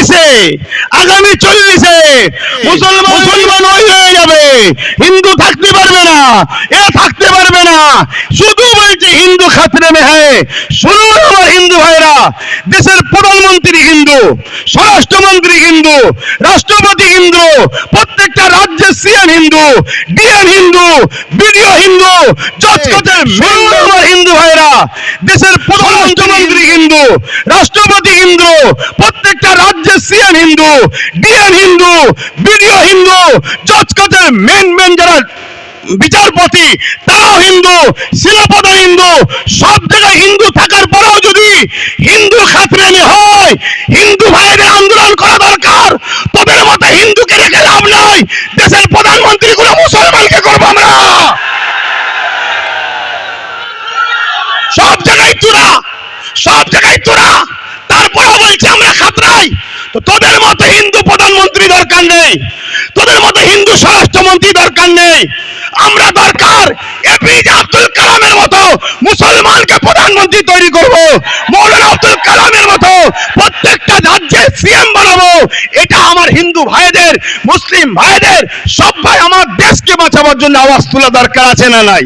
তিরিশে আগামী চল্লিশে মুসলমান মুসলমান ওই হয়ে যাবে। হিন্দু থাকতে পারবে না এ থাকতে পারবে না। শুধু বলছে হিন্দু খাতরে শুনুন আমার হিন্দু ভাইরা দেশের প্রধানমন্ত্রী হিন্দু স্বরাষ্ট্রমন্ত্রী হিন্দু রাষ্ট্রপতি হিন্দু প্রত্যেকটা রাজ্যের CM Hindu DM Hindu BDO Hindu জজকোটের আমার হিন্দু ভাইরা দেশের প্রধানমন্ত্রী হিন্দু রাষ্ট্রপতি হিন্দু প্রত্যেকটা রাজ্যের CM Hindu DM Hindu BDO Hindu জজকোটের মেন মেন যারা বিচারপতি, তারাও হিন্দু শিলাপদা হিন্দু, সব জায়গায় হিন্দু থাকার পরেও যদি হিন্দু খাতরানি হয়, হিন্দু ভাইদের আন্দোলন করা দরকার, তোদের মতো হিন্দুকে রেখে লাভ নাই, দেশের প্রধানমন্ত্রী গুলো মুসলমানকে করব আমরা। সব জায়গায় তোরা সব জায়গায় তোরা তারপরেও বলছে আমরা খাতরাই তো তোদের মতো হিন্দু নেই। তোদের মতো হিন্দু স্বরাষ্ট্রমন্ত্রী দরকার নেই। আমরা দরকার এপিজে আব্দুল কালামের মতো মুসলমানকে প্রধানমন্ত্রী তৈরি করব। মৌলানা আব্দুল কালামের মতো প্রত্যেকটা রাজ্যে সিএম বানাবো। এটা আমার হিন্দু ভাইদের, মুসলিম ভাইদের, সব ভাই আমার দেশকে বাঁচাবার জন্য আওয়াজ তোলা দরকার আছে না নাই?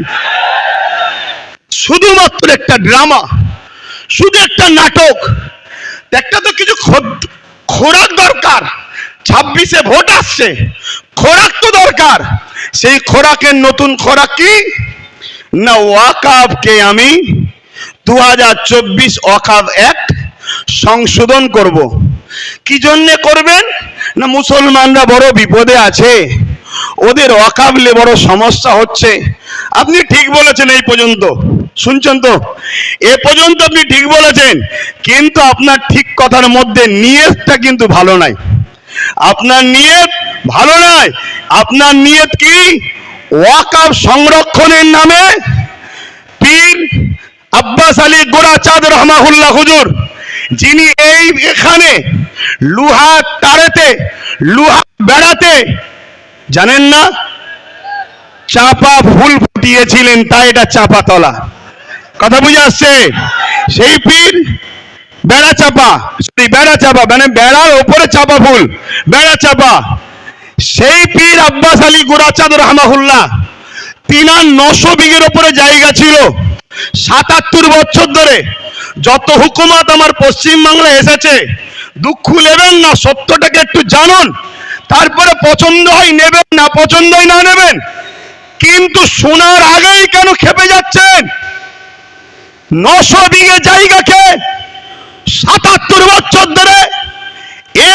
শুধুমাত্র একটা ড্রামা, শুধু একটা নাটক। একটা তো কিছু খোরাক দরকার। ছাব্বিশে ভোট আসছে। খোরাক তো দরকার। সেই খোরাকের নতুন খোরাক কি? না ওয়াকাবকে আমি দু হাজার চব্বিশ ওয়াকাব অ্যাক্ট সংশোধন করব। কি জন্যে করবেন? না মুসলমানরা বড় বিপদে আছে। ওদের অকাবলে বড় সমস্যা হচ্ছে। আপনি ঠিক বলেছেন এই পর্যন্ত। শুনছেন তো? এ পর্যন্ত আপনি ঠিক বলেছেন। কিন্তু আপনার ঠিক কথার মধ্যে নিয়তটা কিন্তু ভালো নাই। আপনার নিয়ত ভালো নয়। আপনার নিয়ত কি? ওয়াকাব সংরক্ষণের নামে পীর আব্বাস আলী গোরাচাঁদ রহমাহুল্লাহ হুজুর, যিনি এই এখানে লুহা তারেতে, লুহা বেড়াতে, জানেন না? চাপা ফুল ফুটিয়েছিলেন, তাই এটা চাপা তলা। কথা বুঝে আসছে? সেই পীর বেড়া চাপা সরি বেড়া চাপা মানে বেড়ার ওপরে চাপা ফুল, বেড়া চাপা। সেই পীর আব্বাস আলী গুরাচাঁদ রহমাহুল্লাহ, তিনার নশো বিঘের ওপরে জায়গা ছিল। সাতাত্তর বছর ধরে যত হুকুমত আমার পশ্চিম বাংলায় এসেছে, দুঃখ নেবেন না, সত্যটাকে একটু জানুন। তারপরে পছন্দ হয় নেবেন, না পছন্দ হয় না নেবেন। কিন্তু শোনার আগেই কেন খেপে যাচ্ছেন? নশো বিঘে জায়গাকে সাতাত্তর বছর ধরে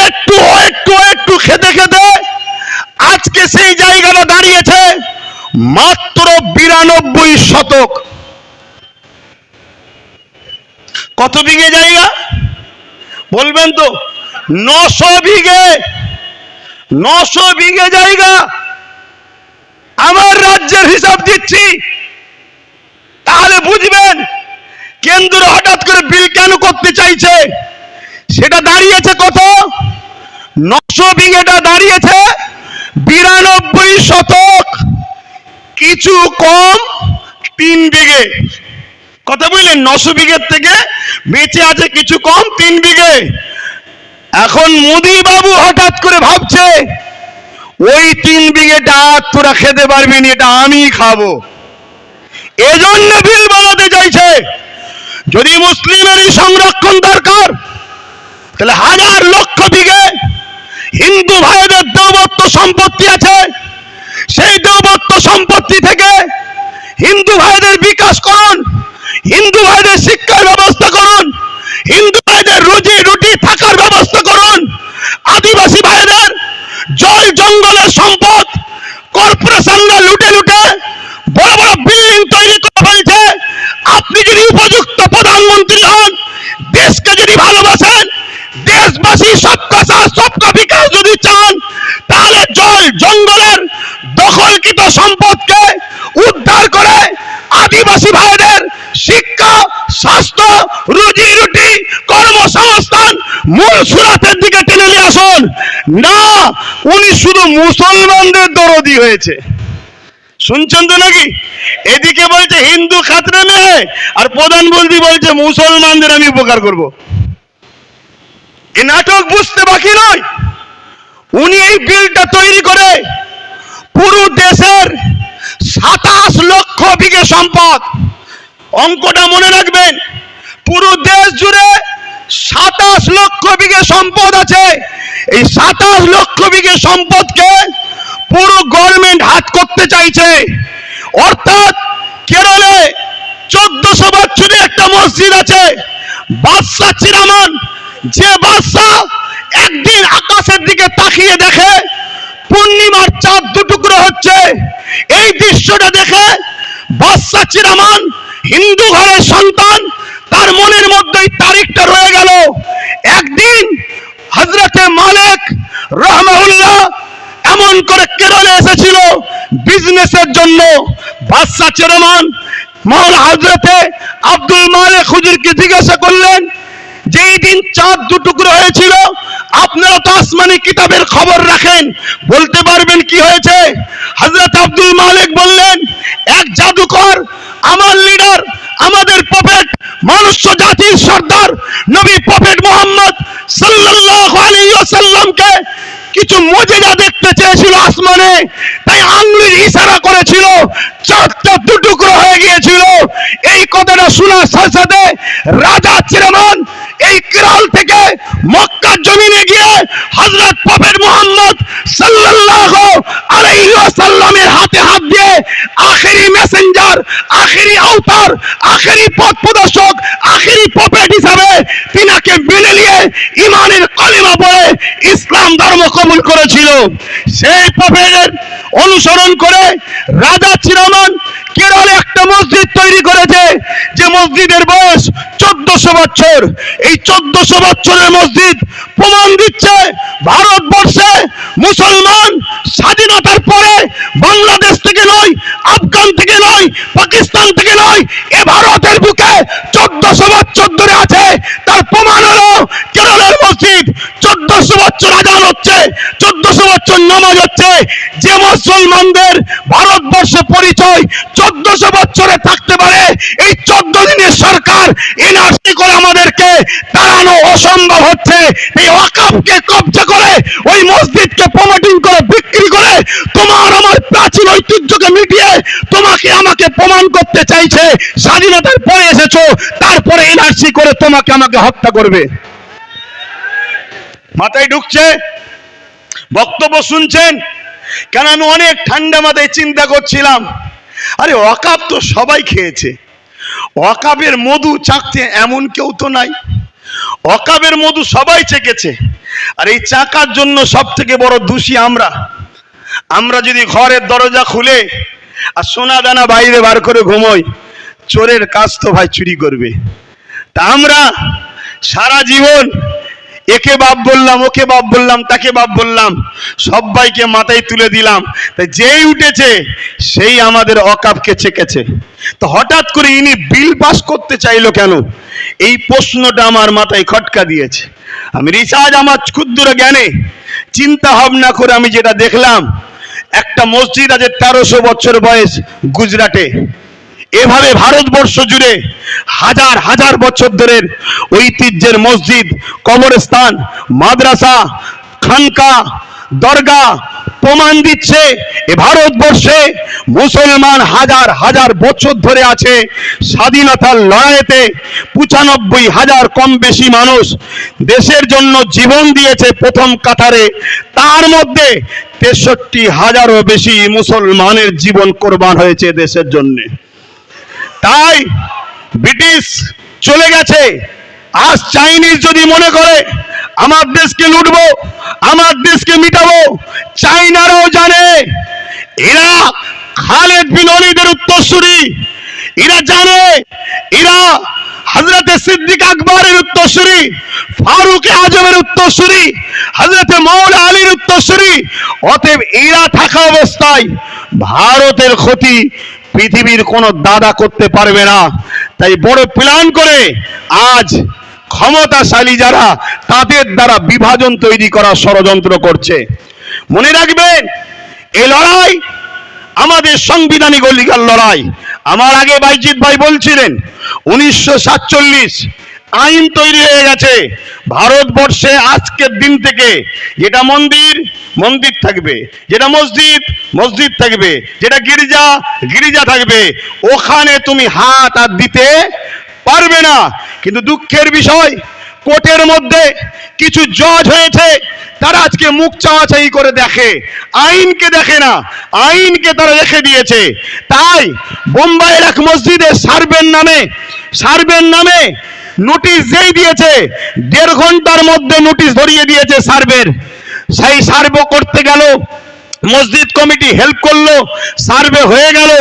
একটু একটু একটু খেতে খেতে আজকে সেই জায়গাটা দাঁড়িয়েছে মাত্র বিরানব্বই শতক। কত বিঘে জায়গা? বলবেন তো? নশো বিঘে নশো বিঘে জায়গা আমার রাজ্যের হিসাব দিচ্ছি। তাহলে বুঝবেন কেন্দ্র হঠাৎ করে বিল কেন করতে চাইছে? সেটা দাঁড়িয়েছে কত? নশো বিঘেটা দাঁড়িয়েছে, বিরানব্বই শতক। কিছু কম তিন বিঘে। কথা বুঝলেন? নশো বিঘের থেকে বেঁচে আছে কিছু কম তিন বিঘে। এখন মোদি বাবু হঠাৎ করে ভাবছে, ওই তিন বিঘেটা তোরা খেতে পারবি না, এটা আমি খাব। এজন্য বিল বানাতে চাইছে। যদি মুসলিমেরই সংরক্ষণ দরকার, তাহলে হাজার লক্ষ বিঘে হিন্দু ভাইদের দৌবত্ব সম্পত্তি আছে। সেই দৌবত্ব সম্পত্তি থেকে হিন্দু ভাইদের বিকাশ করুন, হিন্দু ভাইদের শিক্ষার ব্যবস্থা করুন, হিন্দু ভাইদের রুজি রুটি থাকার ব্যবস্থা করুন। আদিবাসী ভাইদের জল জঙ্গলের সম্পদ কর্পোরেশনরা লুটে লুটে বড় বড় বিল্ডিং তৈরি করে ফেলছে। আপনি যদি উপযুক্ত প্রধানমন্ত্রী হন, দেশকে যদি ভালোবাসেন, দেশবাসী সবকা সাথ, সবকা বিকাশ যদি চান, তাহলে জল জঙ্গলের দখলকৃত সম্পদকে উদ্ধার করে আদিবাসী ভাইদের শিক্ষা, স্বাস্থ্য, রুজি রুটি, কর্মসংস্থান মূল সুরাতের দিকে টেনে নিয়ে আসুন। না, উনি শুধু মুসলমানদের দরদি হয়েছে। শুনছেন তো নাকি? এদিকে বলছে হিন্দু খাতরে মেয়ে, আর প্রধানমন্ত্রী বলছে মুসলমানদের আমি উপকার করব। এ নাটক বুঝতে বাকি নয়। উনি এই বিলটা তৈরি করে পুরো দেশের সাতাশ লক্ষ বিঘে সম্পদ অঙ্কটা মনে রাখবেন, পুরো দেশ জুড়ে সাতাশ লক্ষ বিঘে সম্পদ আছে। এই সাতাশ লক্ষ বিঘে সম্পদকে পুরো গভর্নমেন্ট হাত করতে চাইছে। অর্থাৎ কেরলে চোদ্দশো বছরে একটা মসজিদ আছে, বাদশাহ চিরামান যে বাদশাহ একদিন আকাশের দিকে তাকিয়ে দেখে পূর্ণিমার চাঁদ দুটুকরো হচ্ছে। এই দৃশ্যটা দেখে বাদশাহ চিরামান হিন্দু ঘরের সন্তান, তার মনের মধ্যে তারিখটা রয়ে গেল। একদিন হজরতে মালিক রহমাউল্লাহ এমন করে কেরলে এসেছিল বিজনেসের জন্য বাদশাহ চেরমান মৌলা হজরতে আব্দুল মালিক হুজুরকে জিজ্ঞাসা করলেন যেই দিন চাঁদ দুটুকরো হয়েছিল, আপনারা তো আসমানি কিতাবের খবর রাখেন, বলতে পারবেন কি হয়েছে? হজরত আব্দুল মালিক বললেন, এক জাদুকর, আমার লিডার আমাদের প্রফেট মনুষ্য জাতির সর্দার, নবী প্রফেট মোহাম্মদ সাল্লাল্লাহু আলাইহি ওয়াসাল্লামকে কিছু মজেদা দেখতে চেয়েছিল আসমানে, তাই আঙ্গুলির ইশারা করেছিল, চারটা দুটুকরো হয়ে গিয়েছিল। এই কথাটা শোনার সাথে সাথে রাজা চিরমান এই কেরল থেকে মক্কার জমিনে গিয়ে হযরত প্রফেট মোহাম্মদ সাল্লাল্লাহু আলাইহি ওয়াসাল্লামের হাতে হাত দিয়ে আখেরি মেসেঞ্জার আখেরি আওতার, আখেরি পথ প্রদর্শক, আখেরি প্রফেট হিসাবে তিনাকে মেনে নিয়ে ইমানের কলিমা পড়ে ইসলাম ধর্ম কবুল করেছিল। সেই প্রফেটের অনুসরণ করে রাজা চিরমান কেরলে একটা মসজিদ তৈরি করেছে, যে মসজিদের বয়স চোদ্দশো বছর। এই চোদ্দশো বছরের মসজিদ ওয়াকাফকে কবজা করে, ওই মসজিদকে প্রমোটিং করে, বিক্রি করে, তোমার আমার প্রাচীন ঐতিহ্যকে মিটিয়ে তোমাকে আমাকে প্রমাণ করতে চাইছে। স্বাধীনতার পরে এসেছ, তারপরে এনআরসি করে তোমাকে আমাকে হত্যা করবে। মাথায় ঢুকছে, বক্তব্য শুনছেন, কেন আমি অনেক ঠান্ডা মাথায় চিন্তা করছিলাম। আরে, অকাপ তো সবাই খেয়েছে। অকাবের মধু চাকতে এমন কেউ তো নাই। অকাবের মধু সবাই চেকেছে। আর এই চাকার জন্য সব থেকে বড় দোষী আমরা। আমরা যদি ঘরের দরজা খুলে আর সোনা দানা বাইরে বার করে ঘুমোই, চোরের কাজ তো ভাই চুরি করবে। তা আমরা সারা জীবন একে বাপ বললাম, ওকে বাপ বললাম, তাকে বাপ বললাম, সবাইকে মাথায় তুলে দিলাম। তাই যেই উঠেছে, সেই আমাদের অকাপকে চেকেছে তো হঠাৎ করে ইনি বিল পাস করতে চাইলো কেন? এই প্রশ্নটা আমার মাথায় খটকা দিয়েছে। আমি রিচার্জ আমার ক্ষুদ্র জ্ঞানে চিন্তা ভাবনা করে আমি যেটা দেখলাম, একটা মসজিদ আছে তেরোশো বছর বয়স গুজরাটে। এভাবে ভারতবর্ষ জুড়ে হাজার হাজার বছর ধরে ঐতিহ্যের মসজিদ, কবরস্থান, মাদ্রাসা, খানকা, দরগা প্রমাণ দিচ্ছে এ ভারতবর্ষে মুসলমান হাজার হাজার বছর ধরে আছে স্বাধীনতার লড়াইতে পঁচানব্বই হাজার কম বেশি মানুষ দেশের জন্য জীবন দিয়েছে প্রথম কাতারে। তার মধ্যে তেষট্টি হাজারও বেশি মুসলমানের জীবন কোরবান হয়েছে দেশের জন্যে। তাই ব্রিটিশ চলে গেছে। আজ চাইনিজ যদি মনে করে, আমার দেশকে লুটবো, আমার দেশকে মিটাবো, চাইনারাও জানে। এরা খালেদ বিন অলিদের উত্তরসূরি। এরা জানে, এরা হজরতে সিদ্দিক আকবরের উত্তরসূরি, ফারুক আজমের উত্তরসূরি হজরতে মৌলা আলীর উত্তরসূরি। অতএব এরা থাকা অবস্থায় ভারতের ক্ষতি পৃথিবীর কোন দাদা করতে পারবে না। তাই বড় প্ল্যান করে আজ ক্ষমতাশালী যারা, তাদের দ্বারা বিভাজন তৈরি করার ষড়যন্ত্র করছে। মনে রাখবেন এ লড়াই আমাদের সংবিধানিক অধিকার লড়াই। আমার আগে বাইজিৎ ভাই বলছিলেন, উনিশশো সাতচল্লিশ আইন তৈরি হয়ে গেছে। ভারতবর্ষে আজকের দিন থেকে যেটা মন্দির মন্দির থাকবে। যেটা মসজিদ মসজিদ থাকবে। যেটা গির্জা গির্জা থাকবে। ওখানে তুমি হাত আর দিতে পারবে না। কিন্তু দুঃখের বিষয়, কোর্টের মধ্যে কিছু জজ হয়েছে, তারা আজকে মুখ চাওয়াচাই করে দেখে। আইনকে দেখে না, আইনকে তারা রেখে দিয়েছে। তাই বোম্বাইয়ের এক মসজিদে সার্ভের নামে সার্ভের নামে নোটিশ যেই দিয়েছে দেড় ঘণ্টার মধ্যে নোটিশ ধরিয়ে দিয়েছে সার্ভের। সেই সার্ভ করতে গেল। মসজিদ কমিটি হেল্প করল সার্ভে হয়ে গেল,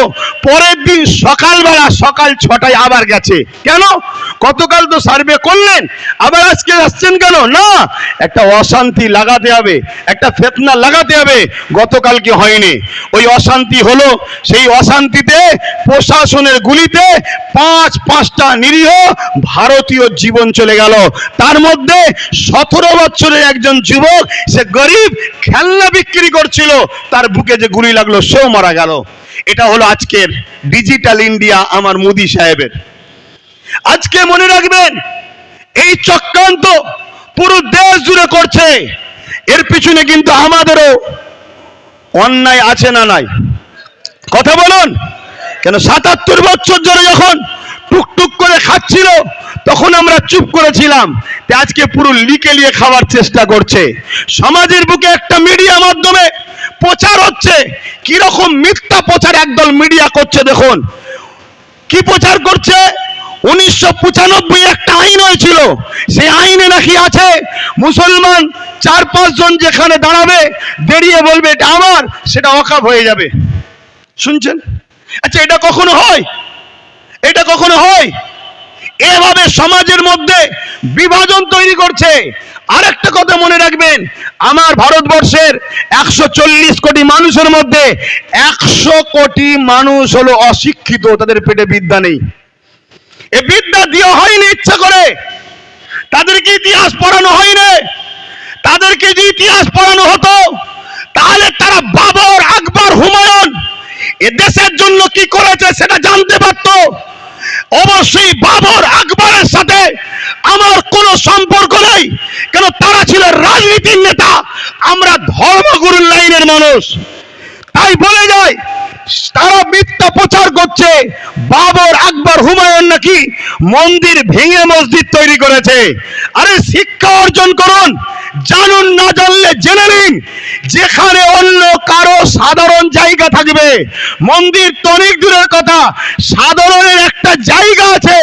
পরের দিন সকালবেলা সকাল ছটায় আবার গেছে। কেন? গতকাল তো সার্ভে করলেন, আবার আজকে আসছেন কেন? না, একটা অশান্তি লাগাতে হবে, একটা ফেতনা লাগাতে হবে গতকালকে হয়নি? ওই অশান্তি হলো, সেই অশান্তিতে প্রশাসনের গুলিতে পাঁচ, পাঁচটা নিরীহ ভারতীয় জীবন চলে গেল। তার মধ্যে সতেরো বছরের একজন যুবক, সে গরিব, খেলনা বিক্রি করছিল। তার বুকে যে গুলি লাগল, সেও মারা গেল। এটা হলো আজকের ডিজিটাল ইন্ডিয়া আমার মোদি সাহেবের। আজকে মনে রাখবেন, এই চক্রান্ত পুরো দেশ জুড়ে করছে। এর পিছনে কিন্তু আমাদেরও অন্যায় আছে না নাই। কথা বলুন, কেন সাতাত্তর বছর ধরে যখন টুকটুক করে খাচ্ছিল তখন আমরা চুপ করেছিলাম আজকে পুরো লিকে লিয়ে খাওয়ার চেষ্টা করছে। সমাজের বুকে একটা মিডিয়া মাধ্যমে প্রচার হচ্ছে। কীরকম মিথ্যা প্রচার একদল মিডিয়া করছে দেখুন। কি প্রচার করছে? উনিশশো পঁচানব্বই একটা আইন হয়েছিল। সেই আইনে নাকি আছে, মুসলমান চার পাঁচ জন যেখানে দাঁড়াবে দাঁড়িয়ে বলবে, এটা আমার, সেটা অকাপ হয়ে যাবে। শুনছেন? আচ্ছা এটা কখনো হয়? এটা কখনো হয়? এভাবে সমাজের মধ্যে বিভাজন তৈরি করছে। আরেকটা কথা মনে রাখবেন, আমার ভারতবর্ষের একশো চল্লিশ কোটি মানুষের মধ্যে একশো কোটি মানুষ হলো অশিক্ষিত, তাদের পেটে বিদ্যা নেই। এ বিদ্যা দিয়ে হয়নি ইচ্ছা করে। তাদেরকে ইতিহাস পড়ানো হয়নি। তাদেরকে যে ইতিহাস পড়ানো হতো, তাহলে তারা বাবর, আকবর, হুমায়ুন এ দেশের জন্য কি করেছে সেটা জানতে পারতো। অবশ্যই বাবর কোনো সম্পর্ক নেই। কেন তারা ছিল রাজনীতির নেতা। আমরা ধর্মগুরুর লাইনের মানুষ। তাই বলে যায়, তারা মিথ্যা প্রচার করছে। বাবর আকবর হুমায়ুন নাকি মন্দির ভেঙে মসজিদ তৈরি করেছে। আরে শিক্ষা অর্জন করুন। জানুন না জানলে জেনে নিন, যেখানে অন্য কারও সাধারণ জায়গা থাকবে। মন্দির তো অনেক দূরের কথা, সাধারণের একটা জায়গা আছে।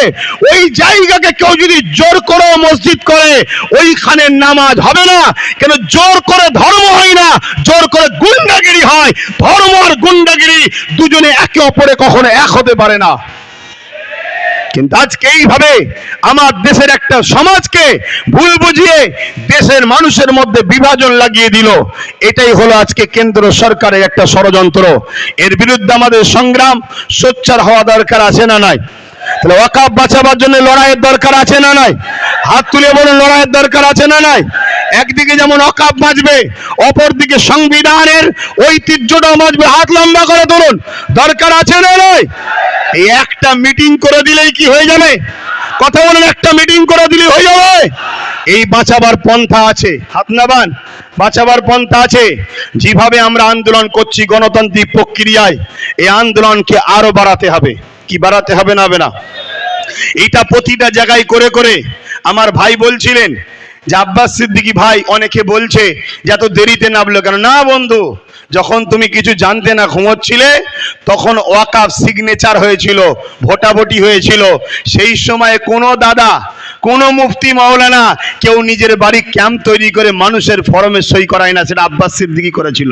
ওই জায়গাকে কেউ যদি জোর করে মসজিদ করে, ওইখানে নামাজ হবে না। কেন জোর করে ধর্ম হয় না, জোর করে গুন্ডাগিরি হয়। ধর্ম আর গুন্ডাগিরি দুজনে একে অপরে কখনো এক হতে পারে না। কিন্তু আজকে এইভাবে আমার দেশের একটা সমাজকে ভুল বুঝিয়ে দেশের মানুষের মধ্যে বিভাজন লাগিয়ে দিল। এটাই হলো আজকে কেন্দ্র সরকারের একটা ষড়যন্ত্র। এর বিরুদ্ধে আমাদের সংগ্রাম, সোচ্চার হওয়া দরকার আছে না নাই? তাহলে ওয়াকাব বাঁচাবার জন্য লড়াইয়ের দরকার আছে না নাই? হাত তুলে বলুন, লড়াইয়ের দরকার আছে না নাই? একদিকে যেমন অকাপ বাঁচবে, অপরদিকে সংবিধানের ঐতিহ্যটাও বাঁচবে। হাত লম্বা করে ধরুন দরকার আছে না নয় এই একটা মিটিং করে দিলেই কি হয়ে যাবে? কথা বলেন, একটা মিটিং করে দিলে হয়ে যাবে? এই বাঁচাবার পন্থা আছে। হাত নাবান, বাঁচাবার পন্থা আছে। যেভাবে আমরা আন্দোলন করছি গণতান্ত্রিক প্রক্রিয়ায়, এই আন্দোলনকে আরও বাড়াতে হবে। কি বাড়াতে হবে না হবে না? এটা প্রতিটা জায়গায় করে করে আমার ভাই বলছিলেন যে আব্বাস সিদ্দিকি ভাই অনেকে বলছে যে এত দেরিতে নামলো কেন? না বন্ধু যখন তুমি কিছু জানতে না ঘুমোচ্ছিলে, তখন ওয়াকাফ সিগনেচার হয়েছিল, ভোটাভুটি হয়েছিল। সেই সময় কোনো দাদা, কোনো মুফতি মাওলানা কেউ নিজের বাড়ি ক্যাম্প তৈরি করে মানুষের ফরমে সই করায় না, সেটা আব্বাস সিদ্দিকি করেছিল।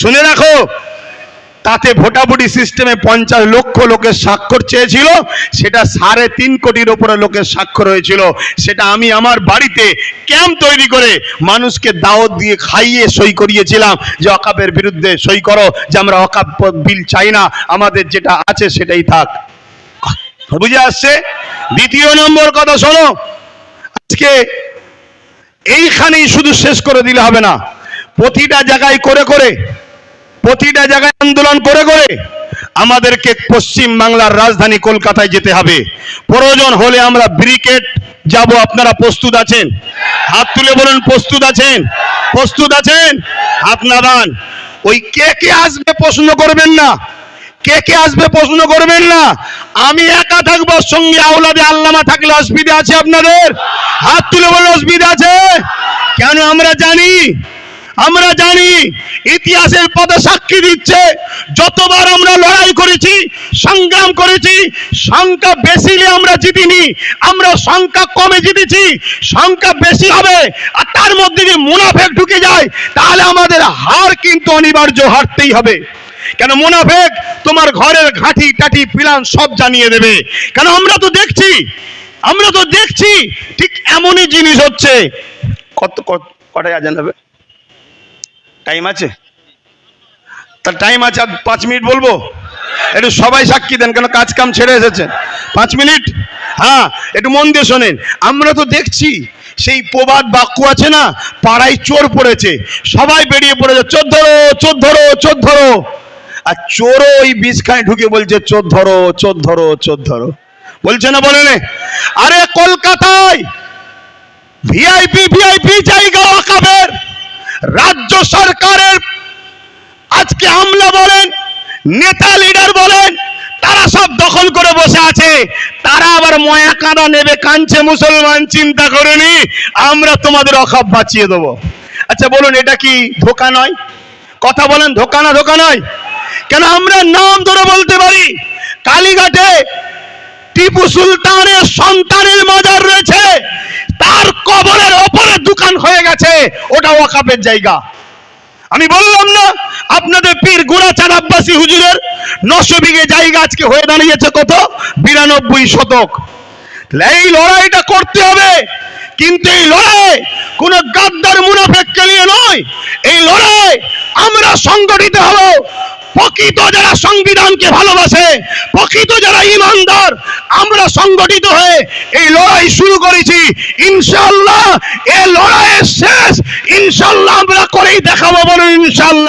শুনে রাখো তাতে ভোটাভুটি সিস্টেমে পঞ্চাশ লক্ষ লোকের স্বাক্ষর চেয়েছিল, সেটা সাড়ে তিন কোটির ওপরে লোকের স্বাক্ষর হয়েছিল। সেটা আমি আমার বাড়িতে ক্যাম্প তৈরি করে মানুষকে দাওয়াত দিয়ে খাইয়ে সই করিয়েছিলাম যে অকাপের বিরুদ্ধে সই করো, যে আমরা অকাপ বিল চাই না, আমাদের যেটা আছে সেটাই থাক। বুঝে আসছে? দ্বিতীয় নম্বর কথা শোনো। আজকে এইখানেই শুধু শেষ করে দিলে হবে না, প্রতিটা জায়গায় করে করে প্রতিটা জায়গায় আন্দোলন করে করে আমাদেরকে পশ্চিম বাংলার রাজধানী কলকাতায় যেতে হবে। প্রয়োজন হলে আমরা ব্রিকেট যাব। আপনারা প্রস্তুত আছেন? হাত তুলে বলুন, প্রস্তুত আছেন? প্রস্তুত আছেন? হাত নামান ওই কে কে আসবে প্রশ্ন করবেন না? কে কে আসবে প্রশ্ন করবেন না? আমি একা থাকব সঙ্গে আওলাদে আল্লামা থাকলে অসুবিধা আছে আপনাদের? হাত তুলে বলুন, অসুবিধা আছে? কেন আমরা জানি? আমরা জানি ইতিহাসের পদে সাক্ষী দিচ্ছে, যতবার আমরা লড়াই করেছি, সংগ্রাম করেছি, সংখ্যা বেশি আমরা জিতিনি, আমরা সংখ্যা কমে জিতেছি, সংখ্যা বেশি হবে, আর তার মধ্যে যদি মুনাফেক ঢুকে যায়, তাহলে আমাদের হার কিন্তু অনিবার্য হারতেই হবে। কেন মুনাফেক? তোমার ঘরের ঘাঁটি, টাটি, পিলান সব জানিয়ে দেবে। কেন আমরা তো দেখছি, আমরা তো দেখছি, ঠিক এমনই জিনিস হচ্ছে। কত, কত- কটায় আজান হবে? টাইম আছে? তার টাইম আছে, আর পাঁচ মিনিট বলব? একটু সবাই সাক্ষী দেন, কেন কাজ কাম ছেড়ে এসেছেন? পাঁচ মিনিট হ্যাঁ একটু মন দিয়ে শোনেন। আমরা তো দেখছি, সেই প্রবাদ বাক্য আছে না? পাড়ায় চোর পড়েছে, সবাই বেরিয়ে পড়েছে, চোর ধরো চোর ধরো চোর ধরো। আর চোরও ওই বিষখানে ঢুকে বলছে, চোর ধরো চোর ধরো চোর ধরো। বলছে না বলে আরে কলকাতায় ভিআইপি ভিআইপি ওয়াকাবের রাজ্য সরকারের আজকে আমলা বলেন, নেতা লিডার বলেন, তারা সব দখল করে বসে আছে। তারা আবার ময়া কাঁদা নেবে, কাঁদছে মুসলমান, চিন্তা করেনি, আমরা তোমাদের অখাপ বাঁচিয়ে দেবো। আচ্ছা বলুন, এটা কি ধোকা নয়? কথা বলেন, ধোকা না ধোকা নয়? কেন আমরা নাম ধরে বলতে পারি? কালীঘাটে টিপু সুলতানের সন্তানের মাজার রয়েছে। তার কবরের ওপরে দোকান হয়ে গেছে। ওটা ওয়াকাপের জায়গা। আমি বললাম না, আপনাদের পীর গুড়াচার আব্বাসী হুজুরের নশো বিঘে জায়গা আজকে হয়ে দাঁড়িয়েছে কত? বিরানব্বই শতক। এই লড়াইটা করতে হবে। কিন্তু এই লড়াই কোন গাদ্দার মুনাফেককে নিয়ে নয়। এই লড়াই আমরা সংগঠিত হব। প্রকৃত যারা সংবিধানকে ভালোবাসে, প্রকৃত যারা ইমানদার, আমরা সংগঠিত হয়ে এই লড়াই শুরু করেছি। ইনশাল্লাহ এ লড়াইয়ের শেষ। ইনশাল্লাহ আমরা করেই দেখাবো বলুন ইনশাল্লাহ